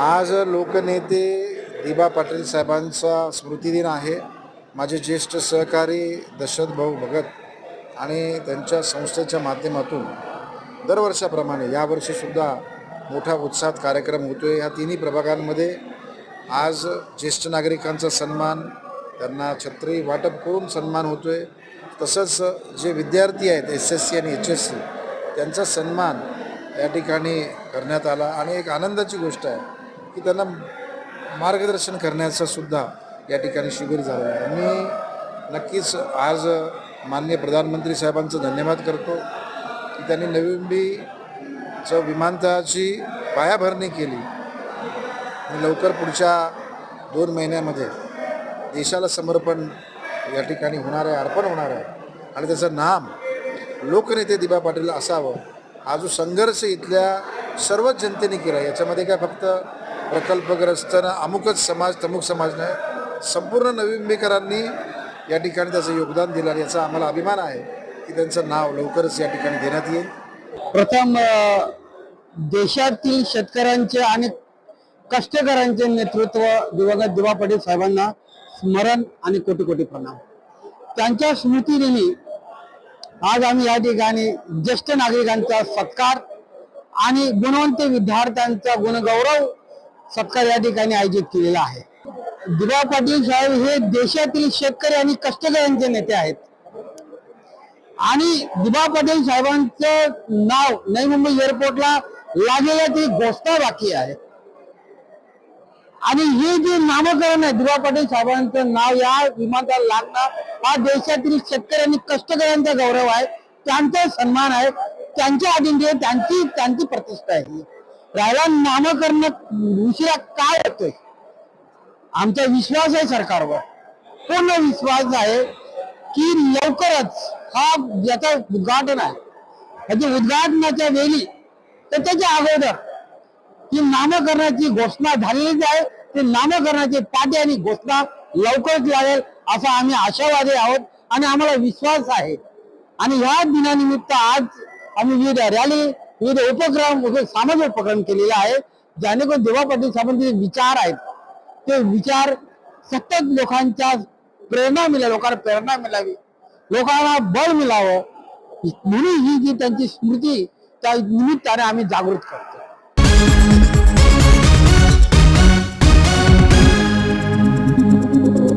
आज लोकनेते दिबा पाटील साहेबांचा स्मृतिदिन आहे. माझे ज्येष्ठ सहकारी दशरथ भाऊ भगत आणि त्यांच्या संस्थेच्या माध्यमातून दरवर्षाप्रमाणे यावर्षीसुद्धा मोठा उत्साहात कार्यक्रम होतो आहे ह्या तिन्ही प्रभागांमध्ये आज ज्येष्ठ नागरिकांचा सन्मान त्यांना छत्री वाटप करून सन्मान होतो आहे तसंच जे विद्यार्थी आहेत एस एस सी आणि एच एस सी त्यांचा सन्मान या ठिकाणी करण्यात आला. आणि एक आनंदाची गोष्ट आहे की त्यांना मार्गदर्शन करण्याचा सुद्धा या ठिकाणी शिबिर झालं आहे. मी नक्कीच आज माननीय प्रधानमंत्री साहेबांचं धन्यवाद करतो की त्यांनी नवी मुंबईचं विमानतळाची पायाभरणी केली. आणि लवकर पुढच्या दोन महिन्यामध्ये देशाला समर्पण या ठिकाणी होणार आहे अर्पण होणार आहे आणि त्याचं नाम लोकनेते दिबा पाटील असावं. हा जो संघर्ष इथल्या सर्वच जनतेने केला याच्यामध्ये काय फक्त प्रकल्पग्रस्तनं अमुकच समाज तमुक समाज नाही संपूर्ण नवी या ठिकाणी त्याचं योगदान दिलं आणि याचा आम्हाला अभिमान आहे की त्यांचं नाव लवकरच या ठिकाणी देण्यात येईल. प्रथम देशातील शेतकऱ्यांचे आणि कष्टकऱ्यांचे नेतृत्व दिवंगत दिवा पाटील साहेबांना स्मरण आणि कोटी कोटी प्रणाम. त्यांच्या स्मृतीने आज आम्ही या ठिकाणी ज्येष्ठ नागरिकांचा सत्कार आणि गुणवंत विद्यार्थ्यांचा गुणगौरव सत्कार या ठिकाणी आयोजित केलेला आहे. दिवा पाटील साहेब हे देशातील शेतकरी आणि कष्टकऱ्यांचे नेते आहेत. आणि दिबा पाटील साहेबांचं नाव नवी मुंबई एअरपोर्टला लागलेल्या ती घोषणा बाकी आहे. आणि हे जे नामकरण आहे दिबा पाटील साहेबांचं नाव या विमानाला लागणं हा देशातील शेतकरी आणि कष्टकऱ्यांचा गौरव आहे. त्यांचा सन्मान आहे. त्यांच्या अधीन त्यांची त्यांची प्रतिष्ठा आहे राहिला नामकरण उशिरा काय होतोय? आमचा विश्वास आहे सरकारवर. पूर्ण विश्वास आहे की लवकरच हा ज्याचा उद्घाटन आहे त्याच्या उद्घाटनाच्या वेळी तर त्याच्या अगोदर ही नामकरणाची घोषणा झालेली आहे. ते नामकरणाचे पाटे आणि घोषणा लवकरच लागेल असा आम्ही आशावादी आहोत आणि आम्हाला विश्वास आहे. आणि ह्या दिनानिमित्त आज आम्ही विविध रॅली विविध उपक्रम सामाजिक उपक्रम केलेला आहे जेणेकरून देवा पाटील साहेबांचे जे विचार आहेत ते विचार सतत लोकांच्या प्रेरणा मिळावी लोकांना प्रेरणा मिळावी लोकांना बळ मिळावं. म्हणून ही जी त्यांची स्मृती त्या निमित्ताने आम्ही जागृत करतो.